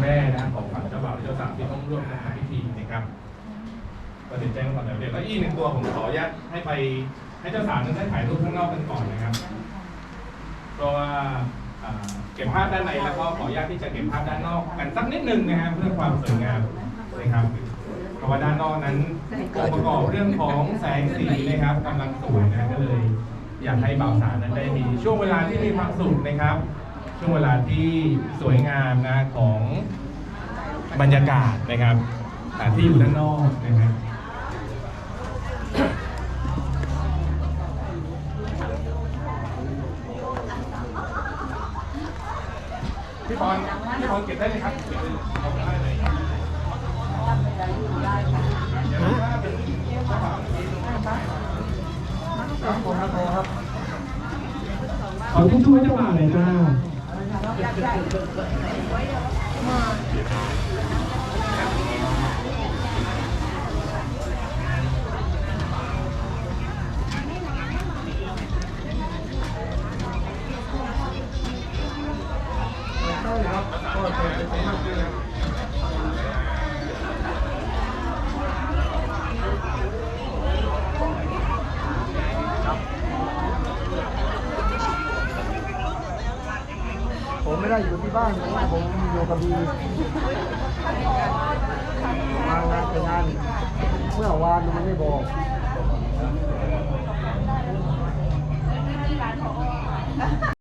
แม่นะของฝั่งเจ้าบ่าวและเจ้าสาวที่ต้องร่วมกันทำพิธีนะครับก็เดี๋ยวแจ้งก่อนเดี๋ยวเดี๋ยวก็อีกหนึ่งตัวผมขออนุญาตให้ไปให้เจ้าสาวนั้นได้ถ่ายรูปข้างนอกกันก่อนนะครับ เพราะว่าอ่าเก็บภาพด้านในแล้วก็ขออนุญาตที่จะเก็บภาพด้านนอกกันสักนิดนึงนะครับเพื่อความสวยงามนะครับเพราะว่าด้านนอกนั้นองค์ประกอบเรื่องของแสงสีนะครับกำลังสวยนะก็เลย อยากให้บ่าวสาวนั้นได้มีช่วงเวลาที่มีความสุขนะครับ ช่วงเวลาที่สวยงามนะของบรรยากาศนะครับสถานที่อยู่ด้านนอกนะครับพี่พรพี่พรเก็บได้เลยครับเก็บได้เลยเอาไปได้เลยเดี๋ยวถ้าเป็นเจ้าบ่าวที่ลงมาได้ครับผมครับผมครับขอผู้ช่วยเจ้าบ่าวหน่อยจ้า ผมไม่ได้อยู่ที่บ้านผมอยู่กับบีมางานแต่งงานเมื่อวานมันไม่บอก